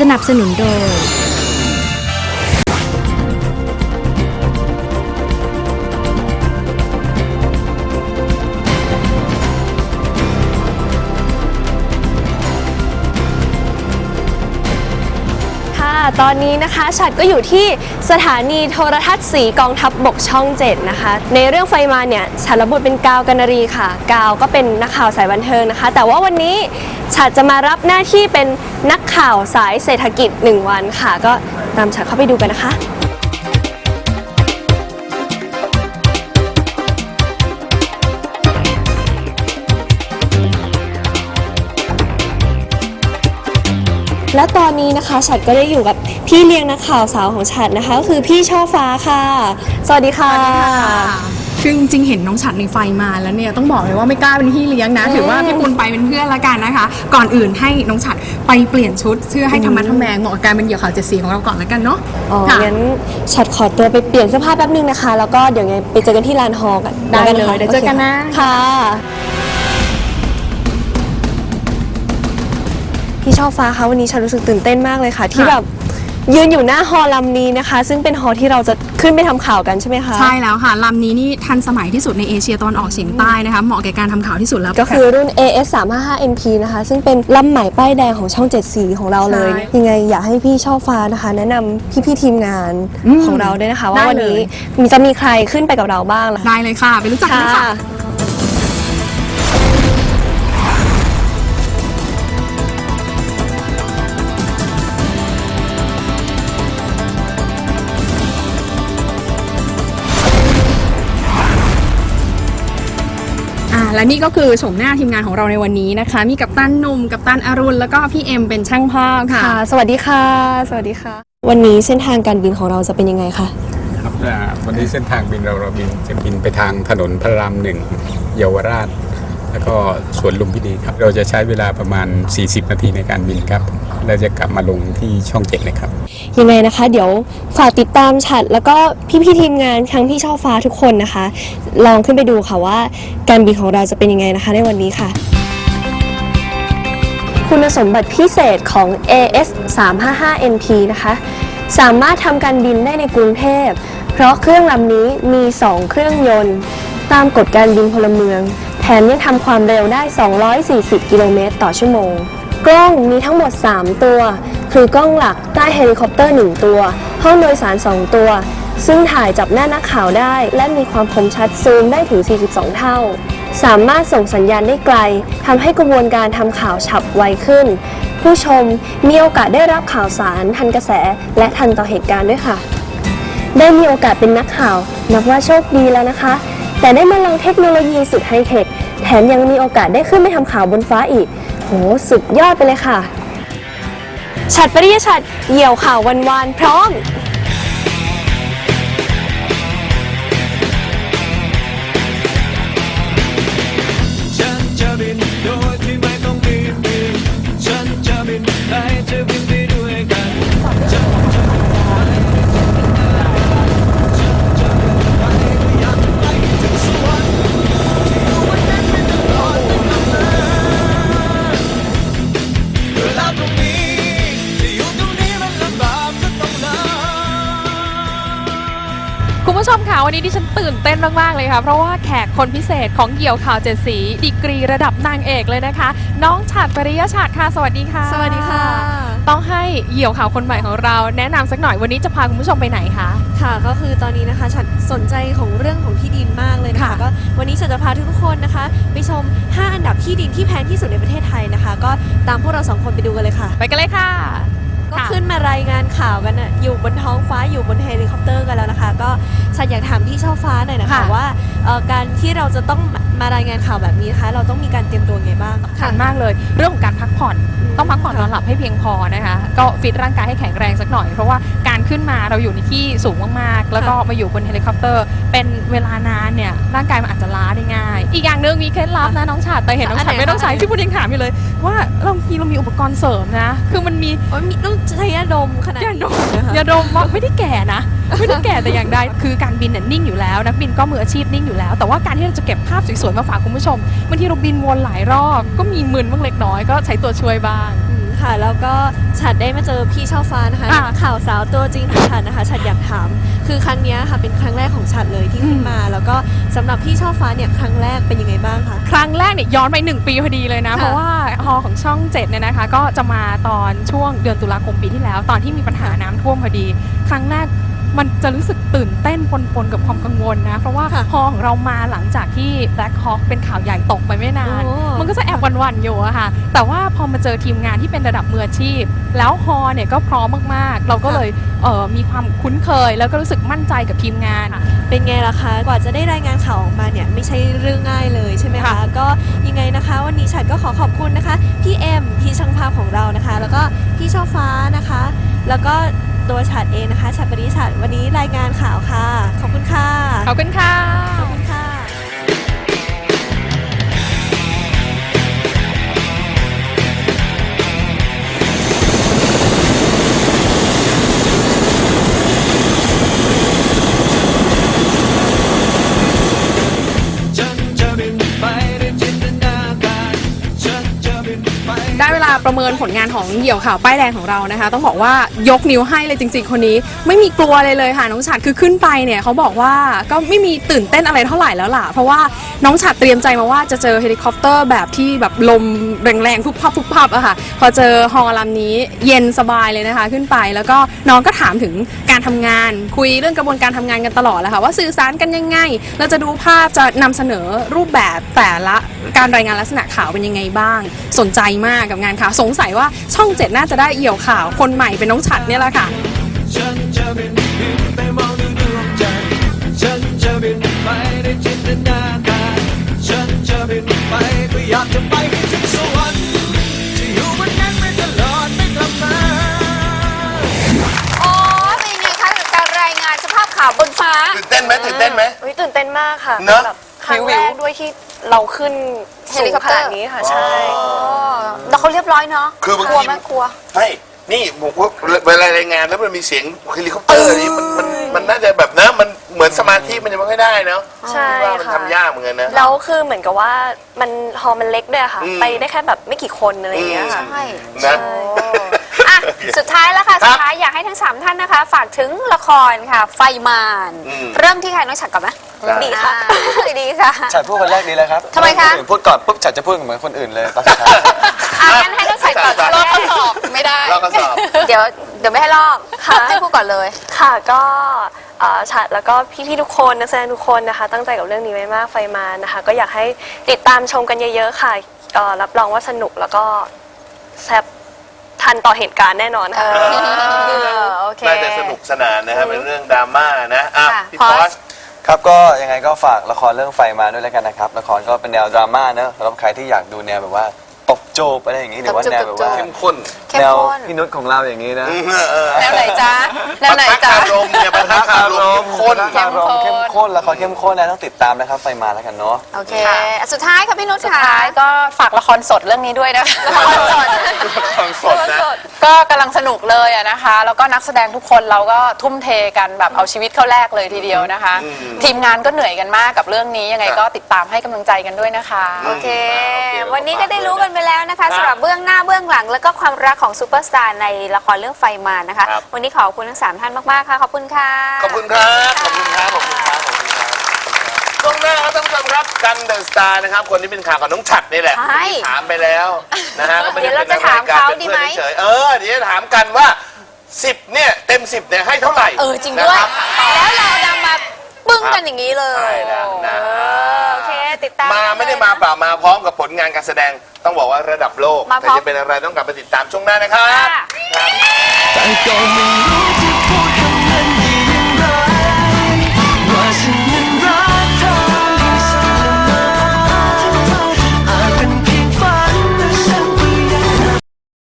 สนับสนุนโดย ตอนนี้นะคะฉัดก็อยู่ที่สถานีโทรทัศน์สีกองทัพบบกช่อง7นะคะ ในเรื่องไฟมาเนี่ยฉัดรับบทเป็นกาวกันนารีค่ะ กาวก็เป็นนักข่าวสายบันเทิงนะคะ แต่ว่าวันนี้ฉัดจะมารับหน้าที่เป็นนักข่าวสายเศรษฐกิจ 1 วันค่ะ ก็ตามฉัดเข้าไปดูกันนะคะ และตอนนี้นะคะฉัดก็ได้อยู่กับพี่เลี้ยงนักข่าวสาวของฉัดนะคะก็คือพี่ช่อฟ้าค่ะ สวัสดีค่ะ คือจริงๆเห็นน้องฉัดในไฟมาแล้วเนี่ยต้องบอกเลยว่าไม่กล้าเป็นพี่เลี้ยงนะอืมถือว่าพี่ปุณไปเป็นเพื่อนละกันนะคะ ก่อนอื่นให้น้องฉัดไปเปลี่ยนชุดเพื่อให้ธรรมะทแมงเหมาะกับการเป็นเหยี่ยวข่าวเจ็ดสีของเราก่อนละกันเนาะอ๋อค่ะงั้นฉัดขอตัวไปเปลี่ยนเสื้อผ้าแป๊บนึงนะคะ แล้วก็เดี๋ยวไงไปเจอกันที่ลานฮอลล์กันได้แวเลยคะเดี๋ยวเจอกันนะโคค่ะ ช่อฟ้าคะวันนี้ฉันรู้สึกตื่นเต้นมากเลยค่ะ ที่แบบยืนอยู่หน้าฮอลล์ลำนี้นะคะ ซึ่งเป็นฮอลล์ที่เราจะขึ้นไปทำข่าวกันใช่ไหมคะ ใช่แล้วค่ะลำนี้นี่ทันสมัยที่สุดในเอเชียตะวันออกเฉียงใต้นะคะเหมาะแก่การทำข่าวที่สุดแล้ว ก็คือรุ่น AS 3 5 5 NP นะคะ ซึ่งเป็นลำใหม่ป้ายแดงของช่อง 7 สีของเราเลย ใช่ยังไงอยากให้พี่ช่อฟ้านะคะ แนะนำพี่ๆทีมงานอืมของเราด้วยนะคะ ว่าได้วันเลยนี้มีจะมีใครขึ้นไปกับเราบ้างล่ะ ได้เลยค่ะ ไปรู้จักกันเลยค่ะ และนี่ก็คือโฉมหน้าทีมงานของเราในวันนี้นะคะ มีกัปตันหนุ่มกัปตันอรุณ แล้วก็พี่เอ็มเป็นช่างภาพค่ะค่ะ สวัสดีค่ะ สวัสดีค่ะ วันนี้เส้นทางการบินของเราจะเป็นยังไงคะครับอ่าวันนี้เส้นทางบินเราเราบินจะบินไปทางถนนพระรามหนึ่งเยาวราช แล้วก็สวนลุมพินีครับ เราจะใช้เวลาประมาณ 40 นาทีในการบินครับแล้วจะกลับมาลงที่ช่องเจ็ดนะครับ ยังไงนะคะ เดี๋ยวฝากติดตามฉัด แล้วก็พี่ๆทีมงานทั้งพี่ช่อฟ้าทุกคนนะคะ ลองขึ้นไปดูค่ะว่าการบินของเราจะเป็นยังไงนะคะในวันนี้ค่ะคุณสมบัติพิเศษของ AS 355 NP นะคะ สามารถทำการบินได้ในกรุงเทพ เพราะเครื่องลำนี้มี 2 เครื่องยนต์ ตามกฎการบินพลเมือง แถมยังทำความเร็วได้ 240 กิโลเมตรต่อชั่วโมง กล้องมีทั้งหมด 3 ตัว คือกล้องหลักใต้เฮลิคอปเตอร์ 1 ตัว ห้องโดยสาร 2 ตัว ซึ่งถ่ายจับหน้านักข่าวได้ และมีความคมชัดซูมได้ถึง 42 เท่า สามารถส่งสัญญาณได้ไกลทำให้กระบวนการทำข่าวฉับไวขึ้น ผู้ชมมีโอกาสได้รับข่าวสารทันกระแส และทันต่อเหตุการณ์ด้วยค่ะ ได้มีโอกาสเป็นนักข่าว นับว่าโชคดีแล้วนะคะ แต่ได้มาลองเทคโนโลยีสุดไฮเทค แถมยังมีโอกาสได้ขึ้นไปทำข่าวบนฟ้าอีก โห สุดยอดไปเลยค่ะ ฉัดปริยชัดเหี่ยวข่าววันวานพร้อม นนี้ดิฉันตื่นเต้นมากๆเลยค่ะ เพราะว่าแขกคนพิเศษของเหยี่ยวข่าวเจ็ดสี ดีกรีระดับนางเอกเลยนะคะ น้องฉัดปริยชัดค่ะ สวัสดีค่ะ สวัสดีค่ะ ต้องให้เหยี่ยวข่าวคนใหม่ของเรา แนะนำสักหน่อยวันนี้จะพาคุณผู้ชมไปไหนคะ ค่ะก็คือตอนนี้นะคะฉันสนใจของเรื่องของที่ดินมากเลยนะคะ ค่ะ ก็วันนี้ฉันจะพาทุกๆคนนะคะ ไปชม 5 อันดับที่ดินที่แพงที่สุดในประเทศไทยนะคะ ก็ตามพวกเราสองคนไปดูกันเลยค่ะ ไปกันเลยค่ะ ก็ค่ะขึ้นมารายงานข่าวกันอะอยู่บนท้องฟ้าอยู่บนเฮลิคอปเตอร์กันแล้วนะคะ ก็ฉันอยากถามพี่ช่อฟ้าหน่อยนะคะค่ะ ว่าเอ่อการที่เราจะต้องมารายงานข่าวแบบนี้นะคะเราต้องมีการเตรียมตัวไงบ้างสำคัญมากเลย เรื่องของการพักผ่อน ต้องพักผ่อนนอนหลับให้เพียงพอนะคะ ก็ฟิตร่างกายให้แข็งแรงสักหน่อย เพราะว่าการขึ้นมาเราอยู่ในที่สูงมากๆ แล้วก็มาอยู่บนเฮลิคอปเตอร์ เป็นเวลานานเนี่ยร่างกายมันอาจจะล้าได้ง่าย อีกอย่างหนึ่งมีเคล็ดลับนะน้องฉาดแต่เห็นน้องฉาดไม่ต้องใช้พี่พูดยังถามอยู่เลย ว่าเรามีเรามีอุปกรณ์เสริมนะ คือมันมี โอ้ยมีต้องใช้ยาดมขนาดยาดมนี้นะคะยาดมว่าไม่ได้แก่นะ ไม่ได้แก่แต่อย่างใดคือการบินเนี่ยนิ่งอยู่แล้วนักบินก็มืออาชีพนิ่งอยู่แล้ว แต่ว่าการที่เราจะเก็บภาพสวยๆมาฝากคุณผู้ชมบางทีเราบินวนหลายรอบก็มีมึนบ้างเล็กน้อยก็ใช้ตัวช่วยบ้างอืม ค่ะค่ะ แล้วก็ฉัดได้มาเจอพี่ช่อฟ้านะคะอ่าข่าวสาวตัวจริงของฉัดนะคะ ฉัดอยากถาม คือครั้งเนี้ยค่ะเป็นครั้งแรกของฉัดเลยที่ขึ้นมา แล้วก็สำหรับพี่ช่อฟ้าเนี่ยครั้งแรกเป็นยังไงบ้างคะ ครั้งแรกเนี่ยย้อนไป 1 ปีพอดีเลยนะ ค่ะเพราะว่าฮอของช่อง7เนี่ยนะคะ ก็จะมาตอนช่วงเดือนตุลาคมปีที่แล้ว ตอนที่มีปัญหาน้ำท่วมพอดี ครั้งแรก มันจะรู้สึกตื่นเต้นปนๆกับความกังวลนะ เพราะว่าค่ะฮอของเรามาหลังจากที่ Black Hawk เป็นข่าวใหญ่ตกไปไม่นานโอ้มันก็จะแอบหวันๆอยู่อะค่ะ แต่ว่าพอมาเจอทีมงานที่เป็นระดับมืออาชีพ แล้วฮอเนี่ยก็พร้อมมากๆ เราก็เลยเอ่อมีความคุ้นเคย แล้วก็รู้สึกมั่นใจกับทีมงาน เป็นไงล่ะคะ กว่าจะได้รายงานข่าวออกมาเนี่ยไม่ใช่เรื่องง่ายเลยใช่ไหมคะค่ะก็ยังไงนะคะ วันนี้ฉัดก็ขอขอบคุณนะคะพี่เอ็มพี่ช่างภาพของเรานะคะ แล้วก็พี่ช่อฟ้านะคะ แล้วก็ ตัวฉัดเองนะคะฉัดปริฉัดวันนี้รายงานข่าวค่ะ ขอบคุณค่ะ ขอบคุณค่ะ ประเมินผลงานของเหยี่ยวข่าวป้ายแดงของเรานะคะ ต้องบอกว่ายกนิ้วให้เลยจริง ๆ คนนี้ ไม่มีกลัวเลยเลยค่ะน้องฉัดคือขึ้นไปเนี่ยเขาบอกว่าก็ไม่มีตื่นเต้นอะไรเท่าไหร่แล้วล่ะ เพราะว่าน้องฉัดเตรียมใจมาว่าจะเจอเฮลิคอปเตอร์แบบที่แบบลมแรงๆพุบพับพุบพับอะค่ะพอเจอฮอลำนี้เย็นสบายเลยนะคะ ขึ้นไปแล้วก็น้องก็ถามถึงการทำงาน คุยเรื่องกระบวนการทำงานกันตลอดแหละค่ะว่าสื่อสารกันยังไง เราจะดูภาพจะนำเสนอรูปแบบแต่ละ การรายงานลักษณะข่าวเป็นยังไงบ้าง สนใจมากกับงานข่าวสงสัยว่าช่องเจ็ดน่าจะได้เอี่ยวข่าวคนใหม่เป็นน้องฉัดเนี่ยแหละค่ะฉันจะบินบินไปมองดูดวงจันทร์ฉันจะบินไปในจินตนาการฉันจะบินไปก็อยากจะไปให้ถึงสวรรค์จะอยู่บนนั้นไปตลอดไม่กลับมา อ๋อเป็นยังไงคะกับการรายงานสภาพข่าวบนฟ้าตื่นเต้นไหมตื่นเต้นไหม อุ๊ยตื่นเต้นมากค่ะ เนอะ แบบ ครั้งแรกด้วยที่เราขึ้นเฮสูลิงคอปขเตอร์นาดนี้ค่ะใช่อ๋อแล้วเขาเรียบร้อยเนาะคือบางกลัวที ไหมกลัวไม่นี่บอกว่าเวลารายงานแล้วมันมีเสียงเฮลิคอปเตอร์นี่มันมันมันน่าจะแบบนะมันเหมือนสมาธิมันยังไม่ค่อยได้เนาะใช่ว่ามันค่ะ ทำยากเหมือนกันนะ แล้วคือเหมือนกับว่ามันฮอมันเล็กด้วยอะค่ะ อืม ไปได้แค่แบบไม่กี่คนอะไรอย่างเงี้ยค่ะ ใช่ นะอะ สุดท้ายแล้วค่ะครับสุดท้ายอยากให้ทั้ง3ท่านนะคะ ฝากถึงละครค่ะ ไฟมาน อืม เริ่มที่ใครน้องฉัดก่อนไหมได้ ดีค่ะดีค่ะ ฉัดพูดคนแรกดีแล้วครับทำไมคะนอื่นพูดก่อนปุ๊บฉัดจะพูดเหมือนคนอื่นเลยตอนสุดท้าย อะงั้นให้น้องฉัดก่อนตอนแรกข้อสอบไม่ได้ เราก็สอบ เดี๋ยวเดี๋ยวไม่ให้ลอกค่ะให้พูดก่อนเลย ค่ะก็เอ่อฉัดแล้วก็พี่ๆทุกคนนักแสดงทุกคนนะคะ ตั้งใจกับเรื่องนี้ไว้มากไฟมานะคะ ก็อยากให้ติดตามชมกันเยอะๆค่ะเอ่อรับรองว่าสนุกแล้วก็แซ่บ ทันต่อเหตุการณ์แน่นอนค่ะเออโอเค น่าจะสนุกสนานนะฮะเป็นเรื่องดราม่านะอะค่ะพี่พอพสอสครับก็ยังไงก็ฝากละครเรื่องไฟมาด้วยแล้วกันนะครับละครก็เป็นแนวดราม่าเนอะสำหรับใครที่อยากดูแนวแบบว่า ตบโจบอะไรอย่างงี้หรือว่าตบโจบแนวแบบว่าเข้มข้นเข้มแนวข้นพี่นุชของเราอย่างงี้นะอืมเออแนวไหนจ๊ะแนวไหนปะทะจ๊ะอารมณ์เนี่ยปะทะอารมณ์เข้มข้นอารมณ์เข้มข้นละครเข้มข้นนะต้องติดตามนะครับไฟมาแล้วกันเนาะโอเคสุดท้ายค่ะพี่นุชสุดค่ะท้ายก็ฝากละครสดเรื่องนี้ด้วยนะคะละครสดความสดนะก็กำลังสนุกเลยอะนะคะ แล้วก็นักแสดงทุกคนเราก็ทุ่มเทกันแบบเอาชีวิตเข้าแลกเลยทีเดียวนะคะอืมทีมงานก็เหนื่อยกันมากกับเรื่องนี้ยังไงครับก็ติดตามให้กำลังใจกันด้วยนะคะโอเคโอเควันนี้ก็ได้รู้กันไปแล้วนะคะสำหรับเบื้องหน้าเบื้องหลัง แล้วก็ความรักของซูเปอร์สตาร์ในละครเรื่องไฟมารนะคะ ครับ วันนี้ขอบคุณทั้งสามท่านมากๆค่ะขอบคุณค่ะ ขอบคุณครับ ขอบคุณครับ ขอบคุณครับ ขอบคุณครับช่วงหน้าครับท่านผู้ชมครับ กันเดอะสตาร์นะครับ คนที่เป็นข่าวกับน้องฉัดนี่แหละ ใช่ถามไปแล้วนะฮะก็ไม่ไเดี๋ยวเราจะป็นอไถามเขาดีไหมป็นพื่อนเฉยๆเออ เดี๋ยวจะถามกันว่า 10 เนี่ย เต็ม 10 เนี่ยให้เท่าไหร่เออจริงด้วย นะคบ แล้วเรานำมา ปึ้งกันอย่างนี้เลยใช่แล้วนะเออโอเคติดตามมากันไม่ได้เลยมานะเปล่ามาพร้อมกับผลงานการแสดงต้องบอกว่าระดับโลก มาพแต่ร้อม จะเป็นอะไรต้องกลับไปติดตามช่วงหน้านะครับ ค่ะครับแต่ก็ไม่รู้